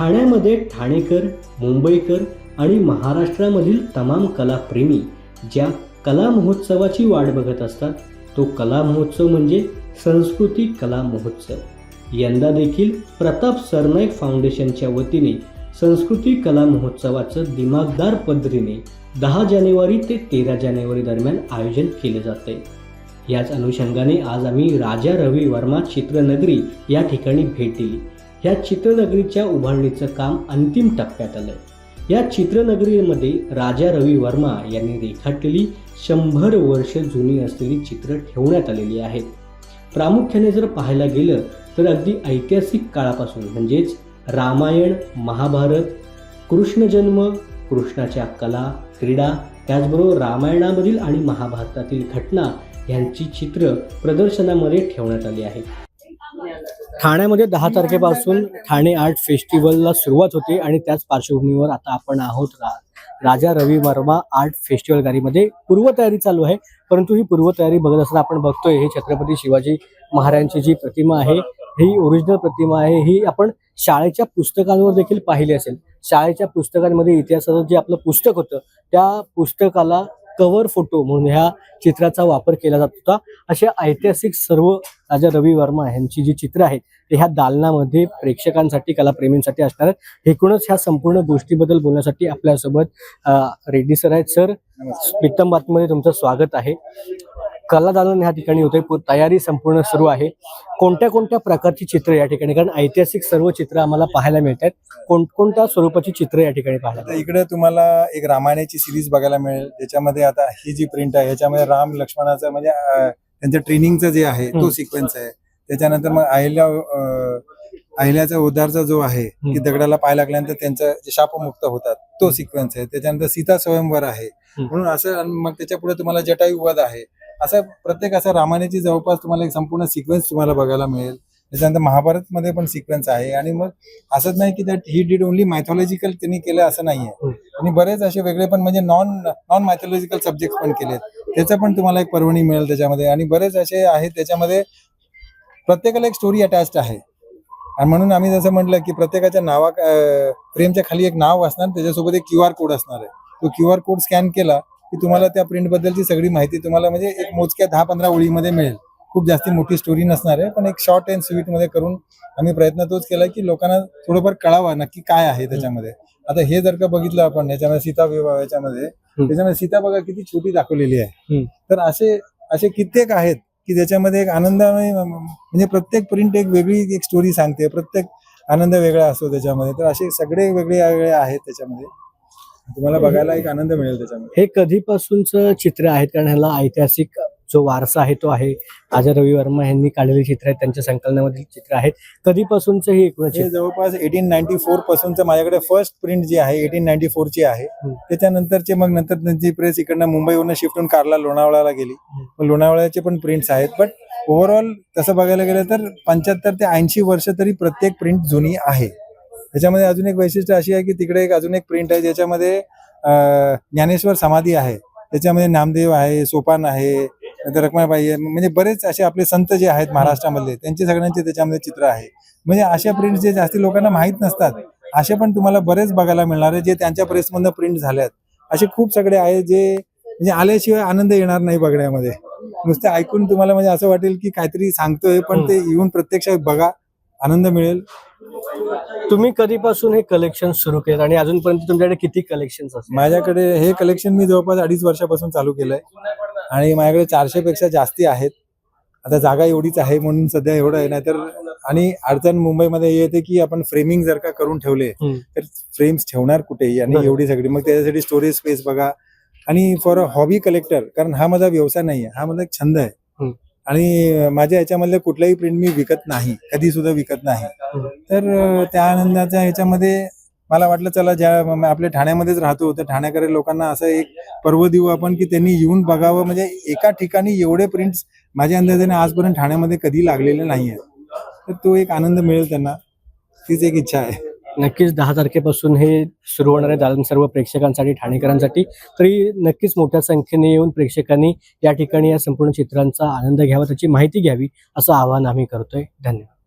ठाण्यामध्ये ठाणेकर मुंबईकर आणि महाराष्ट्रामधील तमाम कलाप्रेमी ज्या कला महोत्सवाची वाट बघत असतात तो कला महोत्सव म्हणजे संस्कृती कला महोत्सव. यंदा देखील प्रताप सरनाईक फाउंडेशनच्या वतीने संस्कृती कला महोत्सवाचं दिमागदार पद्धतीने दहा जानेवारी ते तेरा जानेवारी दरम्यान आयोजन केले जाते याच अनुषंगाने आज आम्ही राजा रवी वर्मा चित्रनगरी या ठिकाणी भेट दिली. या चित्रनगरीच्या उभारणीचं काम अंतिम टप्प्यात आलं या चित्रनगरीमध्ये राजा रवी वर्मा यांनी रेखाटलेली शंभर वर्ष जुनी असलेली चित्र ठेवण्यात आलेली आहेत. प्रामुख्याने जर पाहायला गेलं तर अगदी ऐतिहासिक काळापासून म्हणजेच रामायण महाभारत कृष्णजन्म कृष्णाच्या कला क्रीडा त्याचबरोबर रामायणामधील आणि महाभारतातील घटना यांची चित्र प्रदर्शनामध्ये ठेवण्यात आली आहेत. ठाण्यामध्ये दहा तारखेपासून ठाणे आर्ट फेस्टिवलला सुरुवात होते आणि त्याच पार्श्वभूमीवर आता आपण आहोत रा राजा रवी वर्मा आर्ट फेस्टिवल गाडीमध्ये पूर्वतयारी चालू आहे. परंतु ही पूर्वतयारी बघत असताना आपण बघतोय हे छत्रपती शिवाजी महाराजांची जी प्रतिमा आहे ही ओरिजिनल प्रतिमा आहे ही आपण शाळेच्या पुस्तकांवर देखील पाहिली असेल. शाळेच्या पुस्तकांमध्ये इतिहासाचं जे आपलं पुस्तक होतं त्या पुस्तकाला कव्हर फोटो म्हणून ह्या चित्राचा वापर केला जात होता. अशा ऐतिहासिक सर्व राजा रवी वर्मा यांची जी चित्र आहेत ते ह्या दालनामध्ये प्रेक्षकांसाठी कलाप्रेमींसाठी असणार आहेत. एकूणच ह्या संपूर्ण गोष्टीबद्दल बोलण्यासाठी आपल्यासोबत रेड्डी सर आहेत सर. प्रीतम बातमध्ये तुमचं स्वागत आहे. कला दालन ह्या ठिकाणी होते तयारी संपूर्ण सुरू आहे. कोणत्या कोणत्या प्रकारची चित्र या ठिकाणी? कारण ऐतिहासिक सर्व चित्र आम्हाला पाहायला मिळत आहेत कोणकोणत्या स्वरूपाची चित्र या ठिकाणी पाहायला इकडे तुम्हाला एक रामायणाची सिरीज बघायला मिळेल. ज्याच्यामध्ये आता ही जी प्रिंट आहे ह्याच्यामध्ये राम लक्ष्मणाचं म्हणजे अं, त्यांचं ट्रेनिंगचं जे आहे तो. सिक्वेन्स आहे. त्याच्यानंतर मग अहिल्या अहिल्याचा उद्धारचा जो आहे की. दगडाला पाय लागल्यानंतर त्यांचं शापमुक्त होतात तो सिक्वेन्स आहे. त्याच्यानंतर सीता स्वयंवर आहे. म्हणून असं मग त्याच्या पुढे तुम्हाला जटायू वध आहे. असं प्रत्येक असं रामायणाची जवळपास तुम्हाला एक संपूर्ण सिक्वेन्स तुम्हाला बघायला मिळेल. त्याच्यानंतर महाभारत मध्ये पण सिक्वेन्स आहे. आणि मग असंच नाही की that he did only mythological त्यांनी केलं असं नाहीये. हम्म. आणि बरेच असे वेगळे पण म्हणजे नॉन नॉन मायथॉलॉजिकल सब्जेक्ट पण केलेत. त्याचं पण तुम्हाला एक पर्वणी मिळेल त्याच्यामध्ये. आणि बरेच असे आहेत त्याच्यामध्ये प्रत्येकाला एक स्टोरी अटॅच्ड आहे. आणि म्हणून आम्ही जसं म्हटलं की प्रत्येकाच्या नावा फ्रेमच्या खाली एक नाव असणार त्याच्यासोबत एक क्यू आर कोड असणार आहे. तो क्यू आर कोड स्कॅन केला की तुम्हाला त्या प्रिंट बद्दलची सगळी माहिती तुम्हाला म्हणजे एक मोजक्या दहा पंधरा ओळीमध्ये मिळेल. खूप जास्ती मोठी स्टोरी नसणार आहे पण एक शॉर्ट अँड स्वीटमध्ये करून आम्ही प्रयत्न तोच केला की लोकांना थोडंफार कळावा नक्की काय आहे त्याच्यामध्ये. आता हे जर का बघितलं आपण याच्यामध्ये सीता विवाह याच्यामध्ये त्याच्यामध्ये सीता बघा किती छोटी दाखवलेली आहे. तर असे असे कित्येक आहेत की ज्याच्यामध्ये एक आनंदमय म्हणजे प्रत्येक प्रिंट एक वेगळी एक स्टोरी सांगते प्रत्येक आनंद वेगळा असतो त्याच्यामध्ये. तर असे सगळे वेगळे वेगळे आहेत त्याच्यामध्ये. तुम्हाला बघायला एक आनंद मिळेल त्याच्यामध्ये. हे कधीपासूनच चित्र आहेत? कारण ह्याला ऐतिहासिक जो वारसा आहे तो आहे. राजा रवी वर्मा यांनी काढलेली चित्र आहेत. त्यांच्या संकलनामधील चित्र आहेत. कधीपासूनच हे एकूण जवळपास एटीन नाईन्टी फोर पासूनच माझ्याकडे फर्स्ट प्रिंट जी आहे एटीन नाईन्टी फोर ची आहे. त्याच्यानंतरचे मग नंतर त्यांची प्रेस इकडनं मुंबईवरून शिफ्ट होऊन कारला लोणावळ्याला गेली. मग लोणावळ्याचे पण प्रिंट्स आहेत. बट ओव्हरऑल तसं बघायला गेलं तर पंच्याहत्तर ते ऐंशी वर्ष तरी प्रत्येक प्रिंट जुनी आहे. त्याच्यामध्ये अजून एक वैशिष्ट्य अशी आहे की तिकडे एक अजून एक प्रिंट आहे ज्याच्यामध्ये ज्ञानेश्वर समाधी आहे. त्याच्यामध्ये नामदेव आहे सोपान आहे नंतर रखमाबाई आहे. म्हणजे बरेच असे आपले संत जे आहेत महाराष्ट्रामधले त्यांचे सगळ्यांचे त्याच्यामध्ये चित्र आहे. म्हणजे अशा प्रिंट जे जास्ती लोकांना माहीत नसतात असे पण तुम्हाला बरेच बघायला मिळणार आहे जे त्यांच्या प्रेसमधनं प्रिंट झाल्यात. असे खूप सगळे आहेत जे म्हणजे आल्याशिवाय आनंद येणार नाही बघण्यामध्ये. नुसते ऐकून तुम्हाला म्हणजे असं वाटेल की काहीतरी सांगतोय पण ते येऊन प्रत्यक्षात बघा आनंद मिळेल. तुम्ही कधीपासून हे कलेक्शन सुरू केलं आणि अजूनपर्यंत तुमच्याकडे किती कलेक्शन माझ्याकडे हे कलेक्शन मी जवळपास अडीच वर्षापासून चालू केलंय आणि माझ्याकडे चारशे पेक्षा जास्ती आहेत आता जागा एवढीच आहे म्हणून सध्या एवढं आहे नाहीतर आणि अडचण मुंबईमध्ये येते की आपण फ्रेमिंग जर का करून ठेवले. तर फ्रेम्स ठेवणार कुठेही आणि. एवढी सगळी मग त्याच्यासाठी स्टोरेज स्पेस बघा आणि फॉर अ हॉबी कलेक्टर कारण हा माझा व्यवसाय नाही आहे हा माझा एक छंद आहे. आणि माझ्या याच्यामधले कुठलाही प्रिंट मी विकत नाही कधी सुद्धा विकत नाही. तर त्या आनंदाच्या ह्याच्यामध्ये मला वाटलं चला ज्या आपल्या ठाण्यामध्येच राहतो तर ठाण्याकडे लोकांना असं एक पर्व देऊ आपण की त्यांनी येऊन बघावं. म्हणजे एका ठिकाणी एवढे प्रिंट्स माझ्या अंदाजाने आजपर्यंत ठाण्यामध्ये कधी लागलेले नाहीये तर तो एक आनंद मिळेल त्यांना. तीच एक इच्छा आहे. नक्कीच दहा तारखेपासून हे सुरू होणार आहे. दालन सर्व प्रेक्षकांसाठी ठाणेकरांसाठी. तरी नक्कीच मोठ्या संख्येने येऊन प्रेक्षकांनी या ठिकाणी या संपूर्ण चित्रांचा आनंद घ्यावा त्याची माहिती घ्यावी असं आवाहन आम्ही करतोय. धन्यवाद.